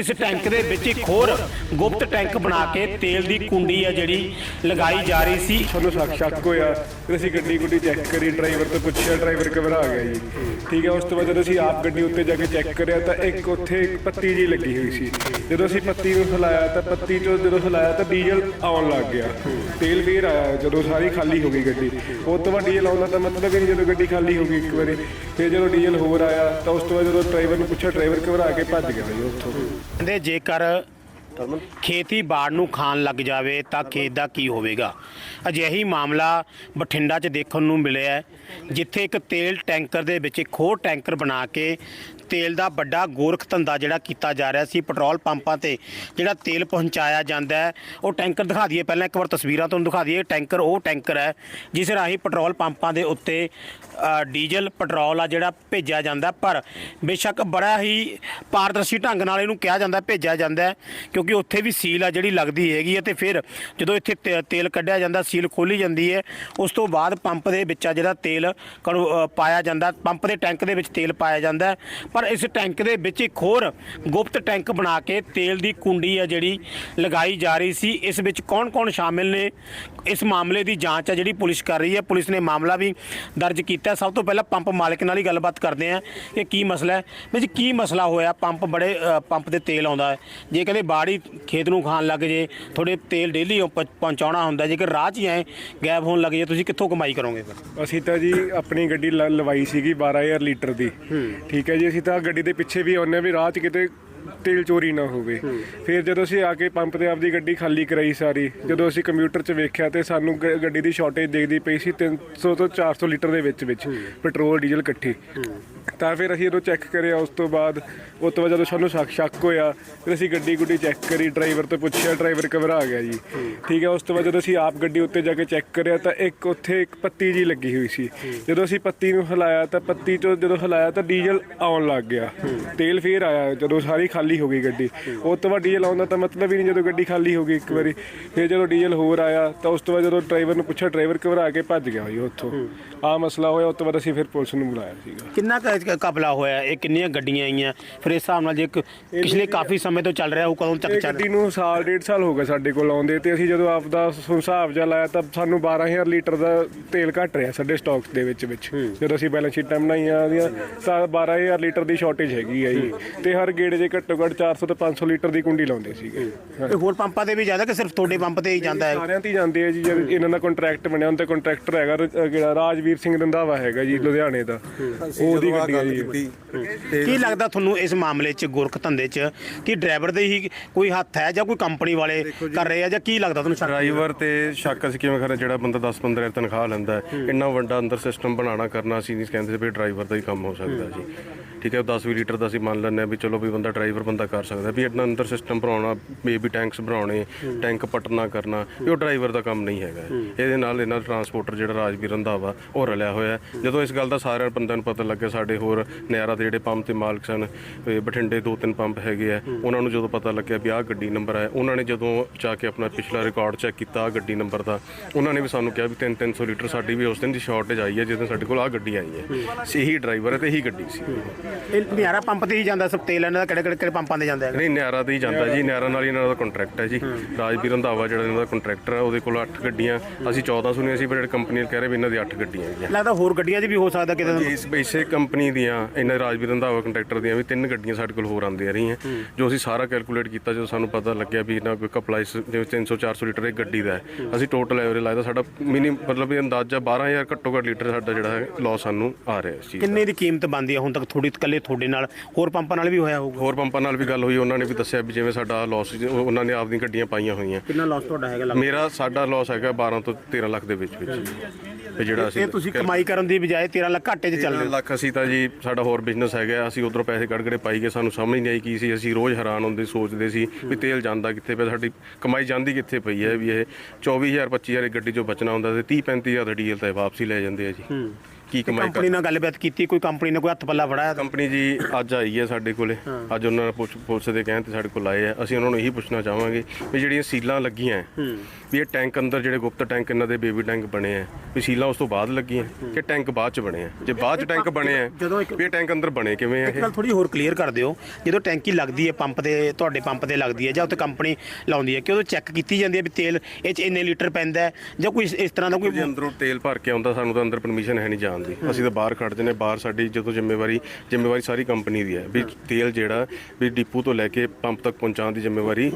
ਇਸ ਟੈਂਕ ਦੇ ਵਿੱਚ ਇੱਕ ਹੋਰ ਗੁਪਤ ਟੈਂਕ ਬਣਾ ਕੇ ਤੇਲ ਦੀ ਕੁੰਡੀ ਆ ਜਿਹੜੀ ਲਗਾਈ ਜਾ ਰਹੀ ਸੀ। ਸਾਨੂੰ ਸ਼ੱਕ ਸ਼ੱਕ ਹੋਇਆ ਫਿਰ ਅਸੀਂ ਗੱਡੀ ਗੁੱਡੀ ਚੈੱਕ ਕਰੀ ਡਰਾਈਵਰ ਤੋਂ ਪੁੱਛਿਆ ਡਰਾਈਵਰ ਘਬਰਾ ਗਿਆ ਜੀ। ਠੀਕ ਹੈ ਉਸ ਤੋਂ ਬਾਅਦ ਜਦੋਂ ਅਸੀਂ ਆਪ ਗੱਡੀ ਉੱਤੇ ਜਾ ਕੇ ਚੈੱਕ ਕਰਿਆ, ਤਾਂ ਇੱਕ ਉੱਥੇ ਇੱਕ ਪੱਤੀ ਜੀ ਲੱਗੀ ਹੋਈ ਸੀ। ਜਦੋਂ ਅਸੀਂ ਪੱਤੀ ਨੂੰ ਹਿਲਾਇਆ ਤਾਂ ਪੱਤੀ ਚੋਂ ਜਦੋਂ ਹਿਲਾਇਆ ਤਾਂ ਡੀਜ਼ਲ ਆਉਣ ਲੱਗ ਗਿਆ। ਤੇਲ ਵੀਰ ਆਇਆ, ਜਦੋਂ ਸਾਰੀ ਖਾਲੀ ਹੋ ਗਈ ਗੱਡੀ। ਉਸ ਤੋਂ ਬਾਅਦ ਡੀਜ਼ਲ ਆਉਂਦਾ ਤਾਂ ਮਤਲਬ ਹੀ ਜਦੋਂ ਗੱਡੀ ਖਾਲੀ ਹੋ ਗਈ ਇੱਕ ਵਾਰੀ। ਫਿਰ ਜਦੋਂ ਡੀਜ਼ਲ ਹੋਰ ਆਇਆ, ਤਾਂ ਉਸ ਤੋਂ ਬਾਅਦ ਜਦੋਂ ਡਰਾਈਵਰ ਨੂੰ ਪੁੱਛਿਆ ਡਰਾਈਵਰ ਘਬਰਾ ਕੇ ਭੱਜ ਗਿਆ ਜੀ ਉੱਥੋਂ। ਕਹਿੰਦੇ ਜੇਕਰ ਖੇਤੀ ਬਾੜ ਨੂੰ ਖਾਣ ਲੱਗ ਜਾਵੇ ਤਾਂ ਖੇਤ ਦਾ ਕੀ ਹੋਵੇਗਾ? ਅਜਿਹੀ ਮਾਮਲਾ ਬਠਿੰਡਾ 'ਚ ਦੇਖਣ ਨੂੰ ਮਿਲਿਆ ਹੈ, ਜਿੱਥੇ ਇੱਕ ਤੇਲ ਟੈਂਕਰ ਦੇ ਵਿੱਚ ਇੱਕ ਹੋਰ ਟੈਂਕਰ ਬਣਾ ਕੇ ਤੇਲ ਦਾ ਵੱਡਾ ਗੋਰਖ ਧੰਦਾ ਜਿਹੜਾ ਕੀਤਾ ਜਾ ਰਿਹਾ ਸੀ, ਪੈਟਰੋਲ ਪੰਪਾਂ ਤੇ ਜਿਹੜਾ ਤੇਲ ਪਹੁੰਚਾਇਆ ਜਾਂਦਾ ਹੈ। ਉਹ ਟੈਂਕਰ ਦਿਖਾ ਦਈਏ, ਪਹਿਲਾਂ ਇੱਕ ਵਾਰ ਤਸਵੀਰਾਂ ਤੁਹਾਨੂੰ ਦਿਖਾ ਦਈਏ। ਟੈਂਕਰ, ਉਹ ਟੈਂਕਰ ਹੈ, ਜਿਸ ਰਾਹੀਂ ਪੈਟਰੋਲ ਪੰਪਾਂ ਦੇ ਉੱਤੇ ਡੀਜ਼ਲ, ਪੈਟਰੋਲ ਆ ਜਿਹੜਾ ਭੇਜਿਆ ਜਾਂਦਾ। ਪਰ ਬੇਸ਼ੱਕ ਬੜਾ ਹੀ ਪਾਰਦਰਸ਼ੀ ਢੰਗ ਨਾਲ ਇਹਨੂੰ ਕਿਹਾ ਜਾਂਦਾ, ਭੇਜਿਆ ਜਾਂਦਾ ਕਿਉਂਕਿ ਉੱਥੇ ਵੀ ਸੀਲ ਆ ਜਿਹੜੀ ਲੱਗਦੀ ਹੈਗੀ ਹੈ ਤੇ ਫਿਰ ਜਦੋਂ ਇੱਥੇ ਤੇ- ਤੇਲ ਕੱਢਿਆ ਜਾਂਦਾ, ਸੀਲ ਖੋਲੀ ਜਾਂਦੀ ਹੈ, ਉਸ ਤੋਂ ਬਾਅਦ ਪੰਪ ਦੇ ਵਿੱਚ ਆ ਜਿਹੜਾ ਤੇਲ ਕਣੋ- ਪਾਇਆ ਜਾਂਦਾ। ਪੰਪ ਦੇ ਟੈਂਕ ਦੇ ਵਿੱਚ ਤੇਲ ਪਾਇਆ ਜਾਂਦਾ ਪਰ ਇਸ ਟੈਂਕ ਦੇ ਵਿੱਚ ਇੱਕ ਹੋਰ ਗੁਪਤ ਟੈਂਕ ਬਣਾ ਕੇ ਤੇਲ ਦੀ ਕੁੰਡੀ ਆ ਜਿਹੜੀ ਲਗਾਈ ਜਾ ਰਹੀ ਸੀ। ਇਸ ਵਿੱਚ ਕੌਣ-ਕੌਣ ਸ਼ਾਮਿਲ ਨੇ? ਇਸ ਮਾਮਲੇ ਦੀ ਜਾਂਚ ਆ ਜਿਹੜੀ ਪੁਲਿਸ ਕਰ ਰਹੀ ਹੈ। ਪੁਲਿਸ ਨੇ ਮਾਮਲਾ ਵੀ ਦਰਜ ਕੀਤਾ। ਹੈ। ਸਭ ਤੋਂ ਪਹਿਲਾਂ ਪੰਪ ਮਾਲਕ ਨਾਲ ਹੀ ਗੱਲਬਾਤ ਕਰਦੇ ਆ ਕਿ ਕੀ ਮਸਲਾ ਹੈ। ਵੀ ਜੀ ਕੀ ਮਸਲਾ ਹੋਇਆ? ਪੰਪ ਬੜੇ ਪੰਪ ਤੇ ਤੇਲ ਆਉਂਦਾ ਹੈ। ਜੇ ਕਹਿੰਦੇ ਬਾੜੀ ਖੇਤ ਨੂੰ ਖਾਣ ਲੱਗ ਜੇ ਥੋੜੇ ਤੇਲ ਡੇਲੀ ਪਹੁੰਚਾਉਣਾ ਹੁੰਦਾ ਜੇਕਰ ਰਾਹ 'ਚ ਹੀ ਐ ਗੈਪ ਹੋਣ ਲੱਗ ਜੇ ਤੁਸੀਂ ਕਿੱਥੋਂ ਕਮਾਈ ਕਰੋਗੇ ਫਿਰ? ਅਸੀਂ ਤਾਂ ਜੀ ਆਪਣੀ ਗੱਡੀ ਲਵਾਈ ਸੀਗੀ 12000 ਲੀਟਰ ਦੀ। ਠੀਕ ਹੈ ਜੀ ਅਸੀਂ ਤਾਂ ਗੱਡੀ ਦੇ ਪਿੱਛੇ ਵੀ ਆਉਂਦੇ ਹਾਂ ਵੀ ਰਾਹ 'ਚ ਕਿਤੇ ਤੇਲ ਚੋਰੀ ਨਾ ਹੋਵੇ। ਫਿਰ ਜਦੋਂ ਅਸੀਂ ਆ ਕੇ ਪੰਪ ਤੇ ਆਪਦੀ ਗੱਡੀ ਖਾਲੀ ਕਰਾਈ ਸਾਰੀ ਜਦੋਂ ਅਸੀਂ ਕੰਪਿਊਟਰ 'ਚ ਵੇਖਿਆ ਤੇ ਸਾਨੂੰ ਗ- ਗੱਡੀ ਦੀ ਸ਼ਾਰਟੇਜ ਦੇਖਦੀ ਪਈ ਸੀ 300 ਤੋਂ 400 ਲੀਟਰ ਦੇ ਵਿੱਚ ਵਿੱਚ ਪੈਟਰੋਲ ਡੀਜ਼ਲ ਇਕੱਠੀ। ਤਾਂ ਫਿਰ ਅਸੀਂ ਇਹਨੂੰ ਚੈੱਕ ਕਰਿਆ, ਉਸ ਤੋਂ ਬਾਅਦ ਉਸ ਤੋਂ ਬਾਅਦ ਜਦੋਂ ਸਾਨੂੰ ਸ਼ੱਕ ਸ਼ੱਕ ਹੋਇਆ, ਫਿਰ ਅਸੀਂ ਗੱਡੀ ਗੁੱਡੀ ਚੈੱਕ ਕਰੀ ਡਰਾਈਵਰ ਤੋਂ ਪੁੱਛਿਆ ਡਰਾਈਵਰ ਘਬਰਾ ਗਿਆ ਜੀ। ਠੀਕ ਹੈ, ਉਸ ਤੋਂ ਬਾਅਦ ਜਦੋਂ ਅਸੀਂ ਆਪ ਗੱਡੀ ਉੱਤੇ ਜਾ ਕੇ ਚੈੱਕ ਕਰਿਆ, ਤਾਂ ਇੱਕ ਉੱਥੇ ਇੱਕ ਪੱਤੀ ਜੀ ਲੱਗੀ ਹੋਈ ਸੀ। ਜਦੋਂ ਅਸੀਂ ਪੱਤੀ ਨੂੰ ਹਿਲਾਇਆ, ਤਾਂ ਪੱਤੀ ਤੋਂ ਜਦੋਂ ਹਿਲਾਇਆ, ਤਾਂ ਡੀਜ਼ਲ ਆਉਣ ਲੱਗ ਗਿਆ। ਤੇਲ ਫੇਰ ਆਇਆ, ਜਦੋਂ ਸਾਰੀ ਖਾਲੀ ਹੋ ਗਈ ਗੱਡੀ। ਉਸ ਤੋਂ ਬਾਅਦ ਡੀਜ਼ਲ ਆਉਂਦਾ ਤਾਂ ਮਤਲਬ ਹੀ ਨਹੀਂ ਜਦੋਂ ਗੱਡੀ ਖਾਲੀ ਹੋ ਗਈ ਇੱਕ ਵਾਰੀ। ਫਿਰ ਜਦੋਂ ਡੀਜ਼ਲ ਹੋਰ ਆਇਆ, ਤਾਂ ਉਸ ਤੋਂ ਬਾਅਦ ਜਦੋਂ ਡਰਾਈਵਰ ਨੂੰ ਪੁੱਛਿਆ ਡਰਾਈਵਰ ਘਬਰਾ ਕੇ ਭੱਜ ਗਿਆ ਜੀ ਉੱਥੋਂ। ਆ ਮਸਲਾ ਹੋਇਆ ਉਸ ਤੋਂ ਬਾਅਦ ਅਸੀਂ ਫਿਰ ਪੁਲਿਸ ਨੂੰ ਬੁਲਾਇਆ ਸੀਗਾ। ਕਿੰਨਾ ਕਪਲਾ ਹੋਇਆ? ਇਹ ਕਿੰਨੀਆਂ ਗੱਡੀਆਂ ਆਈਆਂ? ਫਿਰ ਇਸ ਹਿਸਾਬ ਨਾਲ ਜੇ ਇੱਕ ਪਿਛਲੇ ਕਾਫੀ ਸਮੇਂ ਤੋਂ ਚੱਲ ਰਿਹਾ ਉਹ ਕਦੋਂ ਤੱਕ ਇਹ ਚੱਲ ਗੱਡੀ ਨੂੰ ਸਾਲ ਡੇਢ ਸਾਲ ਹੋ ਗਿਆ ਸਾਡੇ ਕੋਲ ਆਉਂਦੇ ਤੇ ਅਸੀਂ ਜਦੋਂ ਆਪ ਦਾ ਸ- ਹਿਸਾਬ ਜਿਹਾ ਲਾਇਆ ਤਾਂ ਸਾਨੂੰ 12000 ਲੀਟਰ ਦਾ ਤੇਲ ਘਟ ਰਿਹਾ ਸਾਡੇ ਸਟਾਕਸ ਦੇ ਵਿੱਚ ਵਿੱਚ। ਜਦੋਂ ਅਸੀਂ ਬੈਲੈਂਸ ਸ਼ੀਟਾਂ ਬਣਾਈਆਂ ਉਹਦੀਆਂ ਤਾਂ 12000 ਲੀਟਰ ਦੀ ਸ਼ਾਰਟੇਜ ਹੈਗੀ ਆ ਜੀ। ਤੇ ਹਰ ਗੇੜੇ ਦੇ ਘੱਟੋ ਘੱਟ 400 ਤੋਂ 500 ਲੀਟਰ ਦੀ ਕੁੰਡੀ ਲਾਉਂਦੇ ਸੀਗੇ। ਇਹ ਹੋਰ ਪੰਪਾਂ ਤੇ ਵੀ ਜਾਂਦਾ ਕਿ ਸਿਰਫ ਤੁਹਾਡੇ ਪੰਪ ਤੇ ਹੀ ਜਾਂਦਾ ਹੈ? ਸਾਰਿਆਂ ਤੇ ਹੀ ਜਾਂਦੇ ਆ ਜੀ ਜਦ ਇਹਨਾਂ ਦਾ ਕੰਟਰੈਕਟ ਬਣਿਆ ਹੁੰਦਾ ਕੰਟਰੈਕਟਰ ਹੈਗਾ ਰ- ਅ, ਰਾਜਵੀਰ ਸਿੰਘ ਰੰਧਾਵਾ ਹੈਗਾ ਜੀ ਲੁਧਿਆਣੇ ਦਾ। ਉਹਦੀ ਗੱਡੀ ਆ ਜੀ। ਕੀ ਲੱਗਦਾ ਤੁਹਾਨੂੰ ਇਸ ਮਾਮਲੇ 'ਚ ਗੁਰਖ ਧੰਦੇ 'ਚ ਕਿ ਡਰਾਈਵਰ ਦੇ ਹੀ ਕੋਈ ਹੱਥ ਹੈ ਜਾਂ ਕੋਈ ਕੰਪਨੀ ਵਾਲੇ ਕਰ ਰਹੇ ਆ ਜਾਂ ਕੀ ਲੱਗਦਾ ਤੁਹਾਨੂੰ ਸ਼ੱਕ? ਡਰਾਈਵਰ ਤੇ ਸ਼ੱਕ ਅਸੀਂ ਕਿਵੇਂ ਕਰਾਂ? ਜਿਹੜਾ ਬੰਦਾ 10-15 ਹਜ਼ਾਰ ਤਨਖਾਹ ਲੈਂਦਾ ਹੈ ਇੰਨਾ ਵੱਡਾ ਅੰਦਰ ਸਿਸਟਮ ਬਣਾਉਣਾ ਕਰਨਾ ਅਸੀਂ ਨਹੀਂ ਕਹਿੰਦੇ ਸੀ ਵੀ ਡਰਾਈਵਰ ਦਾ ਹੀ ਕੰਮ ਹੋ ਸਕਦਾ ਜੀ। ਠੀਕ ਹੈ 10 ਲੀਟਰ ਦਾ ਅਸੀਂ ਮੰਨ ਲੈਂਦੇ ਹਾਂ ਵੀ ਚਲੋ ਵੀ ਬੰਦਾ ਡਰਾਈਵਰ ਬੰਦਾ ਕਰ ਸਕਦਾ ਵੀ ਇੰਨਾ ਅੰਦਰ ਸਿਸਟਮ ਬਣਾਉਣਾ ਬੇਬੀ ਟੈਂਕਸ ਬਣਾਉਣੇ ਟੈਂਕ ਪਟਣਾ ਕਰਨਾ ਇਹ ਉਹ ਡਰਾਈਵਰ ਦਾ ਕੰਮ ਨਹੀਂ ਹੈਗਾ। ਇਹਦੇ ਨਾਲ ਇਹਨਾਂ ਟਰਾਂਸਪੋਰਟਰ ਜਿਹੜਾ ਰਾਜਵੀਰ ਰੰਧਾਵਾ ਉਹ ਰਲਿਆ ਹੋਇਆ। ਜਦੋਂ ਇਸ ਗੱਲ ਦਾ ਸਾਰਿਆਂ ਬੰਦਿਆਂ ਨੂੰ ਪਤਾ ਲੱਗਿਆ ਸਾਡੇ ਹੋਰ ਨਿਆਰਾ ਦੇ ਜਿਹੜੇ ਪੰਪ ਤੇ ਮਾਲਕ ਸਨ ਬਠਿੰਡੇ ਦੋ ਤਿੰਨ ਪੰਪ ਹੈਗੇ ਆ ਉਹਨਾਂ ਨੂੰ ਜਦੋਂ ਪਤਾ ਲੱਗਿਆ ਵੀ ਆਹ ਗੱਡੀ ਨੰਬਰ ਹੈ ਉਹਨਾਂ ਨੇ ਜਦੋਂ ਜਾ ਕੇ ਆਪਣਾ ਪਿਛਲਾ ਰਿਕਾਰਡ ਚੈੱਕ ਕੀਤਾ ਆਹ ਗੱਡੀ ਨੰਬਰ ਦਾ ਉਹਨਾਂ ਨੇ ਵੀ ਸਾਨੂੰ ਕਿਹਾ ਵੀ 3-300 ਲੀਟਰ ਸਾਡੀ ਵੀ ਉਸ ਦਿਨ ਦੀ ਸ਼ਾਰਟੇਜ ਆਈ ਹੈ ਜਦੋਂ ਸਾਡੇ ਕੋਲ ਆਹ ਗੱਡੀ ਆਈ ਹੈ। ਇਹੀ ਡਰਾਈਵਰ ਹੈ ਤੇ ਇਹੀ ਗੱਡੀ ਸੀ। ਇਹ ਨਿਆਰਾ ਪੰਪ ਤੇ ਹੀ ਜਾਂਦਾ ਸਭ ਤੇਲ ਇਹਨਾਂ ਦਾ ਕਿਹੜੇ ਕਿਹੜੇ ਕਿਹੜੇ ਪੰਪਾਂ ਤੇ ਜਾਂਦਾ ਹੈ ਨਹੀਂ ਨਿਆਰਾ ਤੇ ਹੀ ਜਾਂਦਾ ਜੀ ਨਿਆਰਾ ਨਾਲ ਹੀ ਇਹਨਾਂ ਦਾ ਕੰਟਰੈਕਟ ਹੈ ਜੀ। ਰਾਜਵੀਰ ਰੰਧਾਵਾ ਜਿਹੜਾ ਇਹਨਾਂ ਦਾ ਕੰਟਰੈਕਟਰ ਹੈ ਉਹਦੇ ਕੋਲ 8 ਗੱਡੀਆਂ ਅਸੀਂ 14 ਸੁਣੀਆਂ ਸੀ ਪਰ ਜਿਹੜੇ ਕੰਪਨੀ ਕਹਿ ਰਹੇ ਵੀ ਇਹਨਾਂ ਦੀ 8 ਗੱਡੀਆਂ ਹੈਗੀਆਂ। ਲੱਗਦਾ ਹੋਰ ਗੱਡੀਆਂ 'ਚ ਵੀ ਹੋ ਸਕਦਾ ਕਿਤੇ ਇਸ ਇਸੇ ਕੰਪਨੀ ਦੀਆਂ ਇਹਨਾਂ ਰਾਜਵੀਰ ਰੰਧਾਵਾ ਕੰਟਰੈਕਟਰ ਦੀਆਂ ਵੀ ਤਿੰਨ ਗੱਡੀਆਂ ਸਾਡੇ ਕੋਲ ਹੋਰ ਆਉਂਦੀਆਂ ਰਹੀਆਂ। ਜੋ ਅਸੀਂ ਸਾਰਾ ਕੈਲਕੂਲੇਟ ਕੀਤਾ ਜਦੋਂ ਸਾਨੂੰ ਪਤਾ ਲੱਗਿਆ ਵੀ ਇਹਨਾਂ ਕੋਈ ਕਪਲਾਈ ਜਿਵੇਂ 300 400 ਲੀਟਰ ਇੱਕ ਗੱਡੀ ਦਾ ਹੈ। ਅਸੀਂ ਟੋਟਲ ਐਵਰੇਜ ਲਾਇਆ ਸਾਡਾ ਮਿਨੀ ਮਤਲਬ ਇਹ ਅੰਦਾਜ਼ਾ 12000 ਘੱਟੋ ਘੱਟ ਲੀਟਰ ਸਾਡਾ ਜਿਹੜਾ ਹੈ ਲਾਸ ਸਾਨੂੰ ਆ ਰਿਹਾ ਇਸ ਦਾ। ਕਿੰਨੇ ਦੀ ਕੀਮਤ ਬਣਦੀ ਹੈ ਹੁਣ ਤੱਕ ਥੋੜੀ ਇਕੱਲੇ ਤੁਹਾਡੇ ਨਾਲ ਹੋਰ ਪੰਪਾਂ ਨਾਲ ਵੀ ਹੋਇਆ ਹੋਊਗਾ? ਹੋਰ ਪੰਪਾਂ ਨਾਲ ਵੀ ਗੱਲ ਹੋਈ ਉਹਨਾਂ ਨੇ ਵੀ ਦੱਸਿਆ ਵੀ ਜਿਵੇਂ ਸਾਡਾ ਲਾਸ ਉਹਨਾਂ ਨੇ ਆਪਦੀਆਂ ਗੱਡੀਆਂ ਪਾਈਆਂ ਹੋਈਆਂ। ਕਿੰਨਾ ਲਾਸ ਤੁਹਾਡਾ ਹੈਗਾ ਮੇਰਾ ਸਾਡਾ ਲਾਸ ਹੈਗਾ 12 ਤੋਂ 13 ਲੱਖ ਦੇ ਵਿੱਚ ਵਿੱਚ। ਤੇ ਜਿਹੜਾ ਅਸੀਂ ਇਹ ਤੁਸੀਂ ਕਮਾਈ ਕਰਨ ਦੀ ਬਜਾਏ 13 ਲੱਖ ਘਾਟੇ 'ਚ ਚੱਲ ਰਹੇ 13 ਹੋ ਲੱਖ ਅਸੀਂ ਤਾਂ ਜੀ ਸਾਡਾ ਹੋਰ ਬਿਜ਼ਨਸ ਹੈਗਾ ਅਸੀਂ ਉਧਰੋਂ ਪੈਸੇ ਕੱਢ ਕੇ ਪਾਈ ਗਏ ਸਾਨੂੰ ਸਮਝ ਨਹੀਂ ਆਈ ਕੀ ਸੀ ਅਸੀਂ ਰੋਜ਼ ਹੈਰਾਨ ਹੁੰਦੇ ਸੋਚਦੇ ਸੀ ਵੀ ਤੇਲ ਜਾਂਦਾ ਕਿੱਥੇ ਪਿਆ ਸਾਡੀ ਕਮਾਈ ਜਾਂਦੀ ਕਿੱਥੇ ਪਈ ਹੈ ਵੀ ਇਹ 24000 25000 ਗੱਡੀ ਚੋਂ ਬਚਣਾ ਹੁੰਦਾ ਤੇ 30 35000 ਦਾ ਡੀਜ਼ਲ ਤਾਂ ਇਹ ਵਾਪਸੀ ਲੈ ਜਾਂਦੇ ਆ ਜੀ। ਕੀ ਕਮਾਈ ਕਰ ਕੰਪਨੀ ਨਾਲ ਗੱਲਬਾਤ ਕੀਤੀ ਕੋਈ ਕੰਪਨੀ ਨੇ ਕੋਈ ਹੱਥ ਪੱਲਾ ਫੜਾਇਆ? ਕੰਪਨੀ ਜੀ ਅੱਜ ਆਈ ਹੈ ਸਾਡੇ ਕੋਲੇ। ਅੱਜ ਉਹਨਾਂ ਨੇ ਪੁਲਿਸ ਪੁਲਿਸ ਦੇ ਕਹਿਣ ਤੇ ਸਾਡੇ ਕੋਲ ਆਏ ਆ। ਅਸੀਂ ਉਹਨਾਂ ਨੂੰ ਇਹੀ ਪੁੱਛਣਾ ਚਾਹਾਂਗੇ ਵੀ ਜਿਹੜੀਆਂ ਸੀਲਾਂ ਲੱਗੀਆਂ ਵੀ ਇਹ ਟੈਂਕ ਅੰਦਰ ਜਿਹੜੇ ਗੁਪਤ ਟੈਂਕ ਇਹਨਾਂ ਦੇ ਬੇਬੀ ਟੈਂਕ ਬਣੇ ਆ ਵੀ ਸੀਲਾਂ ਉਸ ਤੋਂ ਬਾਅਦ ਲੱਗੀਆਂ ਕਿ ਟੈਂਕ ਬਾਅਦ ਚ ਬਣੇ ਆ ਜੇ ਬਾਅਦ ਚ ਟੈਂਕ ਬਣੇ ਆ ਜਦੋਂ ਇੱਕ- ਵੀ ਇਹ ਟੈਂਕ ਅੰਦਰ ਬਣੇ ਕਿਵੇਂ ਆ ਇਹ? ਗੱਲ ਥੋੜੀ ਹੋਰ ਕਲੀਅਰ ਕਰ ਦਿਓ। ਜਦੋਂ ਟੈਂਕੀ ਲੱਗਦੀ ਹੈ ਪੰਪ ਤੇ ਤੁਹਾਡੇ ਪੰਪ ਤੇ ਲੱਗਦੀ ਹੈ ਜਾਂ ਉੱਥੇ ਕੰਪਨੀ ਲਾਉਂਦੀ ਹੈ ਕਿ ਉਦੋਂ ਚੈੱਕ ਕੀਤੀ ਜਾਂਦੀ ਹੈ ਵੀ ਤੇਲ ਇਹ ਚ ਇੰਨੇ ਲੀਟਰ ਪੈਂਦਾ ਹੈ ਜਾਂ ਕੋਈ ਇਸ- ਇਸ ਤਰ੍ਹਾਂ ਦਾ ਜੇ ਕੋਈ ਅੰਦਰੋਂ ਤੇਲ ਭਰ ਕੇ ਆਉਂਦਾ ਸਾਨੂੰ ਤਾਂ ਅੰਦਰ ਪਰਮਿਸ਼ਨ ਹੈ ਨਹੀਂ ਜਾਣ ਦੀ ਅਸੀਂ ਤਾਂ ਬਾਹਰ ਖੜਦੇ ਨੇ, ਬਾਹਰ ਸਾਡੀ ਜਦੋਂ ਜ਼ਿੰਮੇਵਾਰੀ ਜ਼ਿੰਮੇਵਾਰੀ ਸਾਰੀ ਕੰਪਨੀ ਦੀ ਹੈ ਵੀ ਤੇਲ ਜਿਹੜਾ ਵੀ ਡਿਪੂ ਤੋਂ ਲੈ ਕੇ ਪੰਪ ਤੱਕ ਪਹੁੰਚਾਉਣ ਦੀ ਜ਼ਿੰਮੇਵਾਰੀ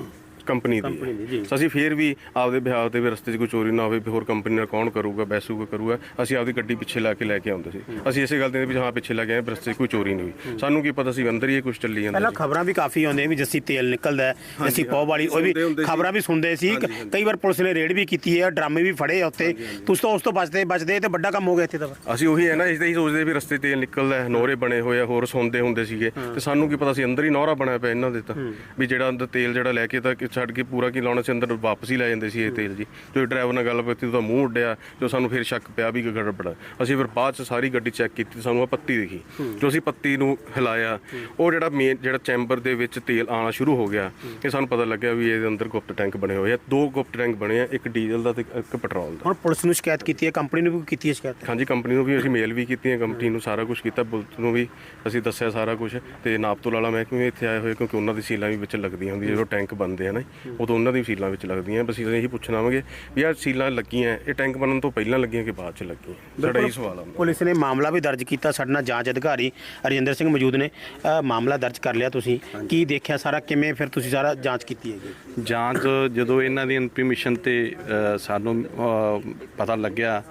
ਕੰਪਨੀ ਦੀ ਕੰਪਨੀ ਦੀ, ਜੀ। ਹੈ ਅਸੀਂ ਫੇਰ ਵੀ ਆਪਦੇ ਬਿਹਾਰ ਦੇ ਵੀ ਰਸਤੇ 'ਚ ਕੋਈ ਚੋਰੀ ਨਾ ਹੋਵੇ ਵੀ ਹੋਰ ਕੰਪਨੀ ਨਾਲ ਕੌਣ ਕਰੂਗਾ ਬੈਸੂਗਾ ਕਰੂਗਾ। ਅਸੀਂ ਆਪਦੀ ਗੱਡੀ ਪਿੱਛੇ ਲਾ ਕੇ ਲੈ ਕੇ ਆਉਂਦੇ ਸੀ। ਅਸੀਂ ਇਸੇ ਗੱਲ ਦੇ ਵੀ ਹਾਂ ਪਿੱਛੇ ਲੈ ਕੇ ਆਏ ਰਸਤੇ 'ਚ ਕੋਈ ਚੋਰੀ ਨਹੀਂ ਹੋਈ। ਸਾਨੂੰ ਕੀ ਪਤਾ ਸੀ ਅੰਦਰ ਹੀ ਇਹ ਕੁਝ ਚੱਲੀ ਜਾਂਦਾ ਪਹਿਲਾਂ ਸੀ। ਖਬਰਾਂ ਵੀ ਕਾਫੀ ਆਉਂਦੀਆਂ ਵੀ ਜੱਸੀ ਤੇਲ ਨਿਕਲਦਾ ਹੈ ਜੱਸੀ ਪੌ ਵਾਲੀ ਉਹ ਵੀ ਸੁਣਦੇ ਹੁੰਦੇ ਸੀ। ਖਬਰਾਂ ਵੀ ਸੁਣਦੇ ਸੀ। ਹਾਂਜੀ, ਹਾਂਜੀ। ਕਈ ਵਾਰ ਪੁਲਿਸ ਨੇ ਰੇਡ ਵੀ ਕੀਤੀ ਹੈ ਡਰਾਮੇ ਵੀ ਫੜੇ ਆ ਉੱਤੇ ਤੁਸੀਂ ਤਾਂ ਉਸ ਤੋਂ ਬਚਦੇ ਬਚਦੇ ਤੇ ਵੱਡਾ ਕੰਮ ਹੋ ਗਿਆ ਇੱਥੇ ਤਾਂ। ਅਸੀਂ ਉਹੀ ਹੈ ਨਾ ਇਸ ਤੇ ਹੀ ਸੋਚਦੇ ਵੀ ਰਸਤੇ ਤੇਲ ਨਿਕਲਦਾ ਹੈ ਨੋਰੇ ਬਣੇ ਹੋਏ ਆ ਹੋਰ ਸੌਂਦੇ ਹੁੰਦੇ ਸੀਗੇ। ਤੇ ਸਾਨੂੰ ਕੀ ਪਤਾ ਸੀ ਅੰਦਰ ਹੀ ਨੋਰਾ ਬਣਿਆ ਪਿਆ ਇਹਨਾਂ ਦੇ ਤਾਂ। ਵੀ ਜਿਹੜਾ ਅੰਦਰ ਤੇਲ ਜਿਹੜਾ ਲੈ ਕੇ ਤਾਂ ਕਿ ਛੱਡ ਕੇ ਪੂਰਾ ਕੀ ਲਾਉਣਾ ਸੀ ਅੰਦਰ ਵਾਪਸ ਹੀ ਲੈ ਜਾਂਦੇ ਸੀ ਇਹ ਤੇਲ ਜੀ। ਜੋ ਡਰਾਈਵਰ ਨਾਲ ਗੱਲ ਕੀਤੀ ਤਾਂ ਮੂੰਹ ਉੱਡਿਆ ਜੋ ਸਾਨੂੰ ਫਿਰ ਸ਼ੱਕ ਪਿਆ ਵੀ ਕੋਈ ਗੜਬੜ ਅਸੀਂ ਫਿਰ ਬਾਅਦ ਚ ਸਾਰੀ ਗੱਡੀ ਚੈੱਕ ਕੀਤੀ ਤੇ ਸਾਨੂੰ ਆ ਪੱਤੀ ਦਿਖੀ। ਜੋ ਅਸੀਂ ਪੱਤੀ ਨੂੰ ਹਿਲਾਇਆ ਉਹ ਜਿਹੜਾ ਮੇਨ ਜਿਹੜਾ ਚੈਂਬਰ ਦੇ ਵਿੱਚ ਤੇਲ ਆਣਾ ਸ਼ੁਰੂ ਹੋ ਗਿਆ ਇਹ ਸਾਨੂੰ ਪਤਾ ਲੱਗਿਆ ਵੀ ਇਹਦੇ ਅੰਦਰ ਗੁਪਤ ਟੈਂਕ ਬਣੇ ਹੋਏ ਆ। ਦੋ ਗੁਪਤ ਟੈਂਕ ਬਣੇ ਆ ਇੱਕ ਡੀਜ਼ਲ ਦਾ ਤੇ ਇੱਕ ਪੈਟਰੋਲ ਦਾ। ਹੁਣ ਪੁਲਿਸ ਨੂੰ ਸ਼ਿਕਾਇਤ ਕੀਤੀ ਹੈ ਕੰਪਨੀ ਨੂੰ ਵੀ ਕੀਤੀ ਹੈ ਸ਼ਿਕਾਇਤ? ਹਾਂਜੀ ਕੰਪਨੀ ਨੂੰ ਵੀ ਅਸੀਂ ਮੇਲ ਵੀ ਕੀਤੀ ਹੈ ਕੰਪਨੀ ਨੂੰ ਸਾਰਾ ਕੁਝ ਕੀਤਾ ਪੁਲਿਸ ਨੂੰ ਵੀ ਅਸੀਂ ਦੱਸਿਆ ਸਾਰਾ ਕੁਝ ਤੇ ਨਾਪਤੋਲ ਵਾਲਾ ਮਹਿਕਮੇ ਇੱਥੇ ਆਏ ਹੋਏ ਕਿਉਂਕਿ ਉਹਨਾਂ ਦੀ ਸੀਲਾਂ ਵੀ ਵਿੱਚ ਲੱਗਦੀਆਂ ਹੁੰਦੀਆਂ ਜਦੋਂ ਟੈਂਕ ਬਣਦੇ ਆ ਨਾ ਉਦੋਂ ਉਹਨਾਂ ਦੀ ਸੀਲਾਂ ਵਿੱਚ ਲੱਗਦੀਆਂ ਬਸ ਅਸੀਂ ਇਹੀ ਪੁੱਛਣਾ ਵਾਂਗੇ ਵੀ ਆਹ ਸੀਲਾਂ ਲੱਗੀਆਂ ਇਹ ਟੈਂਕ ਬਣਨ ਤੋਂ ਪਹਿਲਾਂ ਲੱਗੀਆਂ ਕਿ ਬਾਅਦ ਚ ਲੱਗੀਆਂ? ਸਾਡਾ ਇਹ ਸਵਾਲ ਆ ਪੁਲਿਸ ਨੇ ਮਾਮਲਾ ਵੀ ਦਰਜ ਕੀਤਾ। ਸਾਡੇ ਨਾਲ ਜਾਂਚ ਅਧਿਕਾਰੀ ਅਰਜਿੰਦਰ ਸਿੰਘ ਮੌਜੂਦ ਨੇ। ਅ, ਮਾਮਲਾ ਦਰਜ ਕਰ ਲਿਆ ਤੁਸੀਂ। ਕੀ ਦੇਖਿਆ ਸਾਰਾ? ਕਿਵੇਂ ਫਿਰ ਤੁਸੀਂ ਸਾਰਾ ਜਾਂਚ ਕੀਤੀ ਹੈਗੀ? ਜਾਂਚ ਜਦੋਂ ਇਹਨਾਂ ਦੀ ਇਨਫੋਰਮੇਸ਼ਨ ਤੇ ਅ, ਸਾਨੂੰ ਅ, ਪਤਾ ਲੱਗਿਆ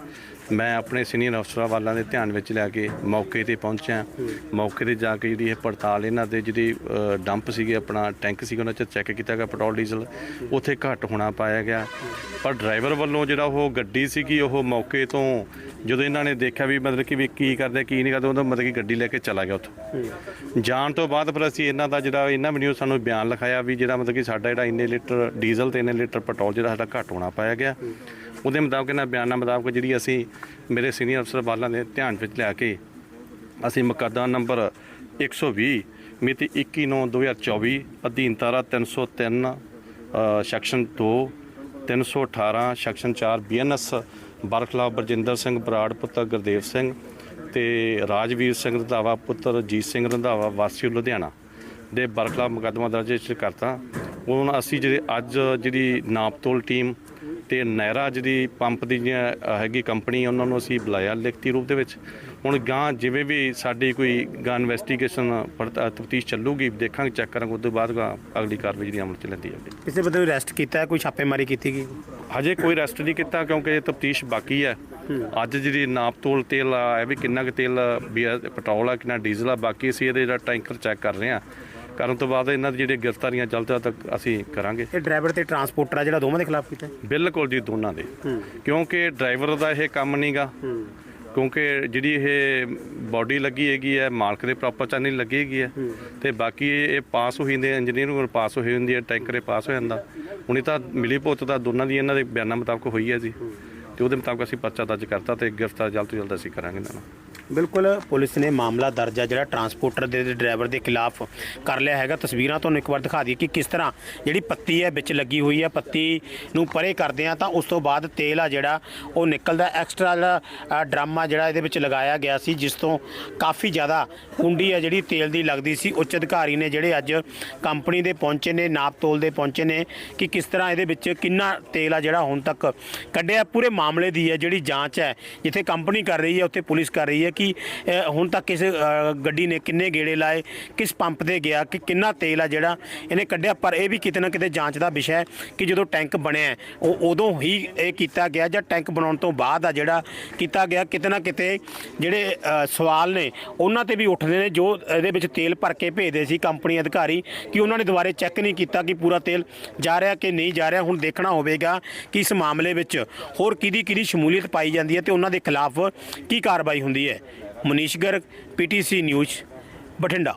ਮੈਂ ਆਪਣੇ ਸੀਨੀਅਰ ਅਫਸਰਾਂ ਵਾਲਾਂ ਦੇ ਧਿਆਨ ਵਿੱਚ ਲੈ ਕੇ ਮੌਕੇ ਤੇ ਪਹੁੰਚਿਆ। ਮੌਕੇ ਤੇ ਜਾ ਕੇ ਜਿਹੜੀ ਇਹ ਪੜਤਾਲ ਇਹਨਾਂ ਦੇ ਜਿਹੜੀ ਡੰਪ ਸੀਗੇ, ਆਪਣਾ ਟੈਂਕ ਸੀਗਾ, ਉਹਨਾਂ 'ਚ ਚੈੱਕ ਕੀਤਾ ਗਿਆ ਪੈਟਰੋਲ ਡੀਜ਼ਲ ਉੱਥੇ ਘੱਟ ਹੋਣਾ ਪਾਇਆ ਗਿਆ। ਪਰ ਡਰਾਈਵਰ ਵੱਲੋਂ ਜਿਹੜਾ ਉਹ ਗੱਡੀ ਸੀਗੀ, ਉਹ ਮੌਕੇ ਤੋਂ ਜਦੋਂ ਇਹਨਾਂ ਨੇ ਦੇਖਿਆ ਵੀ ਮਤਲਬ ਕਿ ਵੀ ਕੀ ਕਰਦੇ, ਕੀ ਨਹੀਂ ਕਰਦੇ, ਉਹਦਾ ਮਤਲਬ ਕਿ ਗੱਡੀ ਲੈ ਕੇ ਚਲਾ ਗਿਆ ਉੱਥੋਂ। ਜਾਣ ਤੋਂ ਬਾਅਦ ਫਿਰ ਅਸੀਂ ਇਹਨਾਂ ਦਾ ਜਿਹੜਾ, ਇਹਨਾਂ ਵੀਡੀਓ ਸਾਨੂੰ ਬਿਆਨ ਲਿਖਾਇਆ ਵੀ ਜਿਹੜਾ ਮਤਲਬ ਕਿ ਸਾਡਾ ਜਿਹੜਾ ਇੰਨੇ ਲੀਟਰ ਡੀਜ਼ਲ ਤੇ ਇੰਨੇ ਲੀਟਰ ਪੈਟਰੋਲ ਜਿਹੜਾ ਸਾਡਾ ਘੱਟ ਹੋਣਾ ਪਾਇਆ ਗਿਆ। ਉਹਦੇ ਮੁਤਾਬਕ ਇਹਨਾਂ ਬਿਆਨਾਂ ਮੁਤਾਬਕ ਜਿਹੜੀ ਅਸੀਂ ਮੇਰੇ ਸੀਨੀਅਰ ਅਫਸਰ ਵਾਲਾਂ ਦੇ ਧਿਆਨ ਵਿੱਚ ਲਿਆ ਕੇ ਅਸੀਂ ਮੁਕੱਦਮਾ ਨੰਬਰ 120 ਮਿਤੀ 21/9/2024 ਅਧੀਨ ਧਾਰਾ 303 ਅ, ਸੈਕਸ਼ਨ 2 318 ਸੈਕਸ਼ਨ 4 ਬੀਐਨਐਸ ਬਰਖਲਾ ਬਰਜਿੰਦਰ ਸਿੰਘ ਬਰਾੜ ਪੁੱਤਰ ਗੁਰਦੇਵ ਸਿੰਘ ਤੇ ਰਾਜਵੀਰ ਸਿੰਘ ਰੰਧਾਵਾ ਪੁੱਤਰ ਜੀਤ ਸਿੰਘ ਰੰਧਾਵਾ ਵਾਸੀ ਲੁਧਿਆਣਾ ਦੇ ਬਰਖਲਾਫ ਮੁਕੱਦਮਾ ਦਰਜ ਕਰਤਾ। ਹੁਣ ਅਸੀਂ ਜਿਹੜੇ ਅੱਜ ਜਿਹੜੀ ਨਾਪਤੋਲ ਟੀਮ ਤੇ ਨਹਿਰਾ ਜਿਹੜੀ ਪੰਪ ਦੀ ਜਿਹੜੀਆਂ, ਹੈਗੀ ਕੰਪਨੀ ਉਹਨਾਂ ਨੂੰ ਅਸੀਂ ਬੁਲਾਇਆ ਲਿਖਤੀ ਰੂਪ ਦੇ ਵਿੱਚ। ਹੁਣ ਗਾਂ ਜਿਵੇਂ ਵੀ ਸਾਡੀ ਕੋਈ ਗਾਂ ਇਨਵੈਸਟੀਗੇਸ਼ਨ ਤਫਤੀਸ਼ ਚੱਲੂਗੀ ਦੇਖਾਂਗੇ ਚੈੱਕ ਕਰਾਂਗੇ ਉਸ ਤੋਂ ਬਾਅਦ ਅਗਲੀ ਕਾਰਵਾਈ ਜਿਹੜੀ ਅਮਲ ਚ ਲੈਂਦੀ ਜਾਵੇਗੀ ਕਿਸੇ ਬੰਦੇ ਨੂੰ ਅਰੈਸਟ ਕੀਤਾ ਹੈ, ਕੋਈ ਛਾਪੇਮਾਰੀ ਕੀਤੀ ਗਈ? ਹਜੇ ਕੋਈ ਰੈਸਟ ਨਹੀਂ ਕੀਤਾ ਕਿਉਂਕਿ ਇਹ ਤਫਤੀਸ਼ ਬਾਕੀ ਹੈ। ਅੱਜ ਜਿਹੜੀ ਨਾਪਤੋਲ ਤੇਲ ਆ ਇਹ ਵੀ ਕਿੰਨਾ ਕੁ ਤੇਲ ਪੈਟਰੋਲ ਆ ਕਿੰਨਾ ਡੀਜ਼ਲ ਆ ਬਾਕੀ ਅਸੀਂ ਇਹਦੇ ਜਿਹੜਾ ਟੈਂਕਰ ਚੈੱਕ ਕਰ ਰਹੇ ਆ ਕਰਨ ਤੋਂ ਬਾਅਦ ਇਹਨਾਂ ਦੀ ਜਿਹੜੀ ਗ੍ਰਿਫਤਾਰੀਆਂ ਜਲਦ ਤੋਂ ਜਲਦ ਅਸੀਂ ਕਰਾਂਗੇ। ਇਹ ਡਰਾਈਵਰ ਤੇ ਟਰਾਂਸਪੋਰਟਰ ਆ ਜਿਹੜਾ ਦੋਵਾਂ ਦੇ ਖਿਲਾਫ ਕੀਤਾ? ਬਿਲਕੁਲ ਜੀ ਦੋਨਾਂ ਦੇ। ਕਿਉਂਕਿ ਡਰਾਈਵਰ ਦਾ ਇਹ ਕੰਮ ਨਹੀਂਗਾ। ਕਿਉਂਕਿ ਜਿਹੜੀ ਇਹ ਬਾਡੀ ਲੱਗੀ ਹੈਗੀ ਹੈ ਮਾਲਕ ਦੇ ਪ੍ਰੋਪਰ ਚ ਨਹੀਂ ਲੱਗੀ ਹੈਗੀ ਹੈ। ਤੇ ਬਾਕੀ ਇਹ ਪਾਸ ਹੋ ਜਾਂਦੇ ਇੰਜੀਨੀਅਰਿੰਗ ਕੋਲ ਪਾਸ ਹੋਈ ਹੁੰਦੀ ਹੈ ਟੈਂਕਰੇ ਪਾਸ ਹੋ ਜਾਂਦਾ। ਹੁਣ ਇਹ ਤਾਂ ਮਿਲੀ ਭੁਗਤ ਤਾਂ ਦੋਨਾਂ ਦੀ ਇਹਨਾਂ ਦੇ ਬਿਆਨਾਂ ਮੁਤਾਬਕ ਹੋਈ ਹੈ ਜੀ। ਤੇ ਉਹਦੇ ਮੁਤਾਬਕ ਅਸੀਂ ਪਰਚਾ ਦਰਜ ਕਰਤਾ ਤੇ ਗ੍ਰਿਫਤਾਰ ਜਲਦ ਤੋਂ ਜਲਦ ਅਸੀਂ ਕਰਾਂਗੇ ਇਹਨਾਂ ਨੂੰ। ਬਿਲਕੁਲ ਪੁਲਿਸ ਨੇ ਮਾਮਲਾ ਦਰਜ ਆ ਜਿਹੜਾ ਟਰਾਂਸਪੋਰਟਰ ਦੇ ਡਰਾਈਵਰ ਦੇ ਖਿਲਾਫ ਕਰ ਲਿਆ ਹੈਗਾ। ਤਸਵੀਰਾਂ ਤੁਹਾਨੂੰ ਇੱਕ ਵਾਰ ਦਿਖਾ ਦਈਏ ਕਿ ਕਿਸ ਤਰ੍ਹਾਂ ਜਿਹੜੀ ਪੱਤੀ ਹੈ ਵਿੱਚ ਲੱਗੀ ਹੋਈ ਹੈ ਪੱਤੀ ਨੂੰ ਪਰੇ ਕਰਦੇ ਆ ਤਾਂ ਉਸ ਤੋਂ ਬਾਅਦ ਤੇਲ ਆ ਜਿਹੜਾ ਉਹ ਨਿਕਲਦਾ। ਐਕਸਟਰਾ ਜਿਹੜਾ ਅ, ਡਰਮ ਆ ਜਿਹੜਾ ਇਹਦੇ ਵਿੱਚ ਲਗਾਇਆ ਗਿਆ ਸੀ ਜਿਸ ਤੋਂ ਕਾਫੀ ਜ਼ਿਆਦਾ ਕੁੰਡੀ ਹੈ ਜਿਹੜੀ ਤੇਲ ਦੀ ਲੱਗਦੀ ਸੀ। ਉੱਚ ਅਧਿਕਾਰੀ ਨੇ ਜਿਹੜੇ ਅੱਜ ਕੰਪਨੀ ਦੇ ਪਹੁੰਚੇ ਨੇ ਨਾਪ ਤੋਲ ਦੇ ਪਹੁੰਚੇ ਨੇ ਕਿ ਕਿਸ ਤਰ੍ਹਾਂ ਇਹਦੇ ਵਿੱਚ ਕਿੰਨਾ ਤੇਲ ਆ ਜਿਹੜਾ ਹੁਣ ਤੱਕ ਕੱਢਿਆ। ਪੂਰੇ ਮਾਮਲੇ ਦੀ ਹੈ ਜਿਹੜੀ ਜਾਂਚ ਹੈ ਜਿੱਥੇ ਕੰਪਨੀ ਕਰ ਰਹੀ ਹੈ ਉੱਥੇ ਪੁਲਿਸ ਕਰ ਰਹੀ ਹੈ ਕਿ ਅ, ਹੁਣ ਤੱਕ ਕਿਸ ਅ, ਗੱਡੀ ਨੇ ਕਿੰਨੇ ਗੇੜੇ ਲਾਏ ਕਿਸ ਪੰਪ ਤੇ ਗਿਆ ਕਿ ਕਿੰਨਾ ਤੇਲ ਆ ਜਿਹੜਾ ਇਹਨੇ ਕੱਢਿਆ ਪਰ ਇਹ ਵੀ ਕਿਤੇ ਨਾ ਕਿਤੇ ਜਾਂਚ ਦਾ ਵਿਸ਼ਾ ਹੈ ਕਿ ਜਦੋਂ ਟੈਂਕ ਬਣਿਆ ਹੈ, ਉਹ ਉਦੋਂ ਹੀ ਇਹ ਕੀਤਾ ਗਿਆ ਜਾਂ ਟੈਂਕ ਬਣਾਉਣ ਤੋਂ ਬਾਅਦ ਆ ਜਿਹੜਾ ਕੀਤਾ ਗਿਆ ਕਿਤੇ ਨਾ ਕਿਤੇ ਜਿਹੜੇ ਅ, ਸਵਾਲ ਨੇ ਉਹਨਾਂ ਤੇ ਵੀ ਉੱਠਦੇ ਨੇ ਜੋ ਇਹਦੇ ਵਿੱਚ ਤੇਲ ਭਰ ਕੇ ਭੇਜਦੇ ਸੀ ਕੰਪਨੀ ਅਧਿਕਾਰੀ ਕਿ ਉਹਨਾਂ ਨੇ ਦੁਬਾਰੇ ਚੈੱਕ ਨਹੀਂ ਕੀਤਾ ਕਿ ਪੂਰਾ ਤੇਲ ਜਾ ਰਿਹਾ ਕਿ ਨਹੀਂ ਜਾ ਰਿਹਾ। ਹੁਣ ਦੇਖਣਾ ਹੋਵੇਗਾ ਕਿ ਇਸ ਮਾਮਲੇ ਵਿੱਚ ਹੋਰ ਕਿਹਦੀ ਕਿਹਦੀ ਸ਼ਮੂਲੀਅਤ ਪਾਈ ਜਾਂਦੀ ਹੈ ਤੇ ਉਹਨਾਂ ਦੇ ਖਿਲਾਫ ਕੀ ਕਾਰਵਾਈ ਹੁੰਦੀ ਹੈ। Manish Garg PTC news Bathinda.